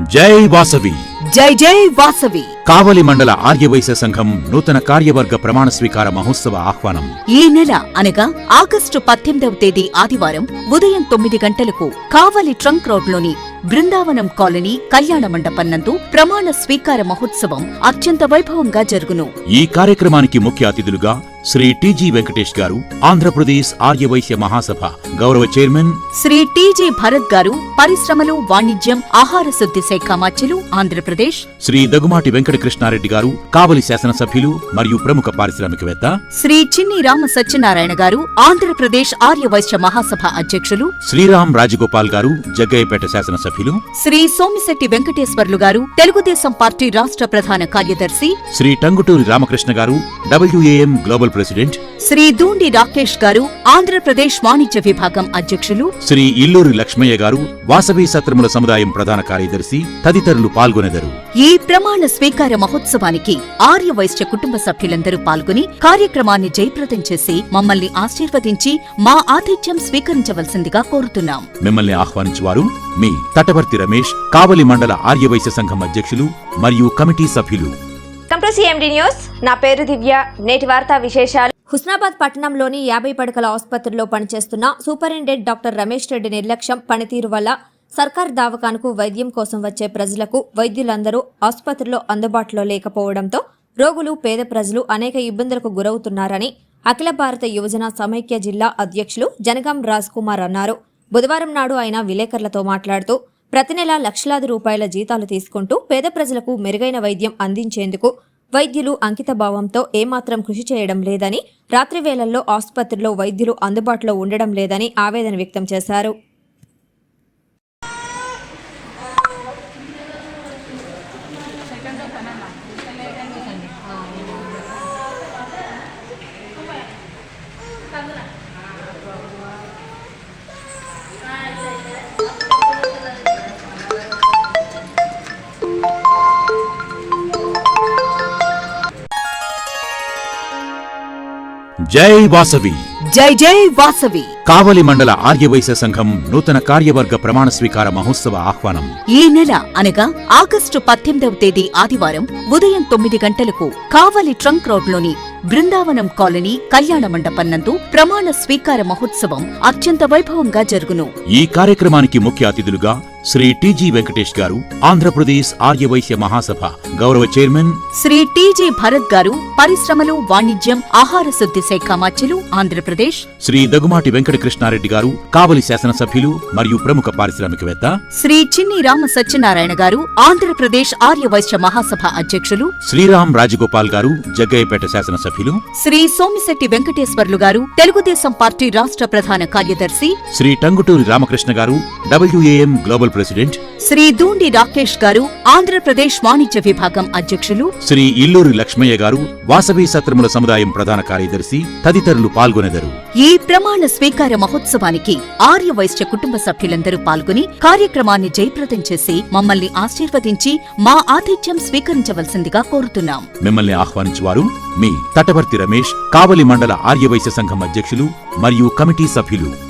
జై వాసవి. జై జై వాసవి. కావలి మండల ఆర్యవైశ్య సంఘం నూతన కార్యవర్గ ప్రమాణ స్వీకార మహోత్సవ ఆహ్వానం. ఈ నెల అనగా ఆగస్టు పద్దెనిమిదవ తేదీ ఆదివారం ఉదయం తొమ్మిది గంటలకు కావలి ట్రంక్ రోడ్లోని బృందావనం కాలనీ కళ్యాణ మండపం నందు ప్రమాణ స్వీకార మహోత్సవం అత్యంత వైభవంగా జరుగును. ఈ కార్యక్రమానికి ముఖ్య అతిథులుగా శ్రీ టిజి వెంకటేష్ గారు ఆంధ్రప్రదేశ్ ఆర్యవైశ్య మహాసభ గౌరవ చైర్మన్ శ్రీ టీజీ భరత్ గారు పరిశ్రమలు వాణిజ్యం ఆహార శుద్ధి శాఖ మాచ్యులు ఆంధ్రప్రదేశ్. శ్రీ దగుమాటి వెంకట కృష్ణారెడ్డి గారు కావలి శాసనసభ్యులు మరియు ప్రముఖ పారిశ్రామికవేత్త. శ్రీ చిన్ని రామ సత్యనారాయణ గారు ఆంధ్రప్రదేశ్ ఆర్యవైశ్య మహాసభ అధ్యక్షులు. శ్రీరామ్ రాజగోపాల్ గారు జగ్గయ్యపేట శాసనసభ్యులు. శ్రీ సోమిశెట్టి వెంకటేశ్వర్లు గారు తెలుగుదేశం పార్టీ రాష్ట్ర ప్రధాన కార్యదర్శి. Shri Tanguturi Ramakrishna garu WAM global president. Shri Dhoondi Rakesh garu Andhra Pradesh వాణిజ్య విభాగం అధ్యక్షులు. శ్రీ ఇల్లూరి లక్ష్మయ్య గారు వాసవి సత్రముల సముదాయం ప్రధాన కార్యదర్శి తదితరులు పాల్గొనెదరు. ఈ ప్రమాణ స్వీకార మహోత్సవానికి ఆర్య వైశ్య కుటుంబ సభ్యులందరూ పాల్గొని కార్యక్రమాన్ని జయప్రదం చేసి మమ్మల్ని ఆశీర్వదించి మా ఆతిథ్యం స్వీకరించవలసిందిగా కోరుతున్నాం. మిమ్మల్ని ఆహ్వానించువారు మీ తటవర్తి రమేష్ కావలి మండల ఆర్యవైశ్య సంఘం అధ్యక్షులు మరియు కమిటీ సభ్యులు. Welcome to CMD news. నా పేరు దివ్య. నేటి వార్తా విశేషాలు. హుస్నాబాద్ పట్టణంలోని యాభై పడకల ఆసుపత్రిలో పనిచేస్తున్న సూపరింటెండెంట్ డాక్టర్ రమేష్ రెడ్డి నిర్లక్ష్యం పనితీరు వల్ల సర్కార్ దావకానుకు వైద్యం కోసం వచ్చే ప్రజలకు వైద్యులందరూ ఆసుపత్రిలో అందుబాటులో లేకపోవడంతో రోగులు పేద ప్రజలు అనేక ఇబ్బందులకు గురవుతున్నారని అఖిల భారత యువజన సమైక్య జిల్లా అధ్యక్షులు జనగాం రాజ్ కుమార్ అన్నారు. బుధవారం నాడు ఆయన విలేకరులతో మాట్లాడుతూ ప్రతి నెల లక్షలాది రూపాయల జీతాలు తీసుకుంటూ పేద ప్రజలకు మెరుగైన వైద్యం అందించేందుకు వైద్యులు అంకితభావంతో ఏమాత్రం కృషి చేయడం లేదని రాత్రి వేళల్లో ఆసుపత్రిలో వైద్యులు అందుబాటులో ఉండడం లేదని ఆవేదన వ్యక్తం చేశారు. జై వాసవి. జై జై వాసవి. కావలి మండల ఆర్యవైశ్య సంఘం నూతన కార్యవర్గ ప్రమాణ స్వీకార మహోత్సవ ఆహ్వానం. ఈ నెల అనగా ఆగస్టు పద్దెనిమిదవ తేదీ ఆదివారం ఉదయం తొమ్మిది గంటలకు కావలి ట్రంక్ రోడ్లోని బృందావనం కాలనీ కళ్యాణ మండపం నందు ప్రమాణ స్వీకార మహోత్సవం అత్యంత వైభవంగా జరుగును. ఈ కార్యక్రమానికి ముఖ్య అతిథులుగా శ్రీ టిజి వెంకటేష్ గారు ఆంధ్రప్రదేశ్ ఆర్యవైశ్య మహాసభ గౌరవ చైర్మన్ శ్రీ టీజీ భరత్ గారు పరిశ్రమలు వాణిజ్యం ఆహార శుద్ధి శాఖ మాచ్యులు ఆంధ్రప్రదేశ్. శ్రీ దగుమాటి వెంకట కృష్ణారెడ్డి గారు కావలి శాసనసభ్యులు మరియు ప్రముఖ పారిశ్రామికవేత్త. శ్రీ చిన్ని రామ సత్యనారాయణ గారు ఆంధ్రప్రదేశ్ ఆర్యవైశ్య మహాసభ అధ్యక్షులు. శ్రీరామ్ రాజగోపాల్ గారు జగ్గయ్యపేట శాసనసభ్యులు. శ్రీ సోమిశెట్టి వెంకటేశ్వర్లు గారు తెలుగుదేశం పార్టీ రాష్ట్ర ప్రధాన కార్యదర్శి. Shri Tanguturi Ramakrishna garu WAM global president. Shri Dhoondi Rakesh garu Andhra Pradesh వాణిజ్య విభాగం అధ్యక్షులు. శ్రీ ఇల్లూరి లక్ష్మయ్య గారు వాసవి సత్రముల సముదాయం ప్రధాన కార్యదర్శి తదితరులు పాల్గొనెదరు. ఈ ప్రమాణ స్వీకార మహోత్సవానికి ఆర్య వైశ్య కుటుంబ సభ్యులందరూ పాల్గొని కార్యక్రమాన్ని జయప్రదం చేసి మమ్మల్ని ఆశీర్వదించి మా ఆతిథ్యం స్వీకరించవలసిందిగా కోరుతున్నాం. మిమ్మల్ని ఆహ్వానించువారు మీ తటవర్తి రమేష్ కావలి మండల ఆర్యవైశ్య సంఘం అధ్యక్షులు మరియు కమిటీ సభ్యులు.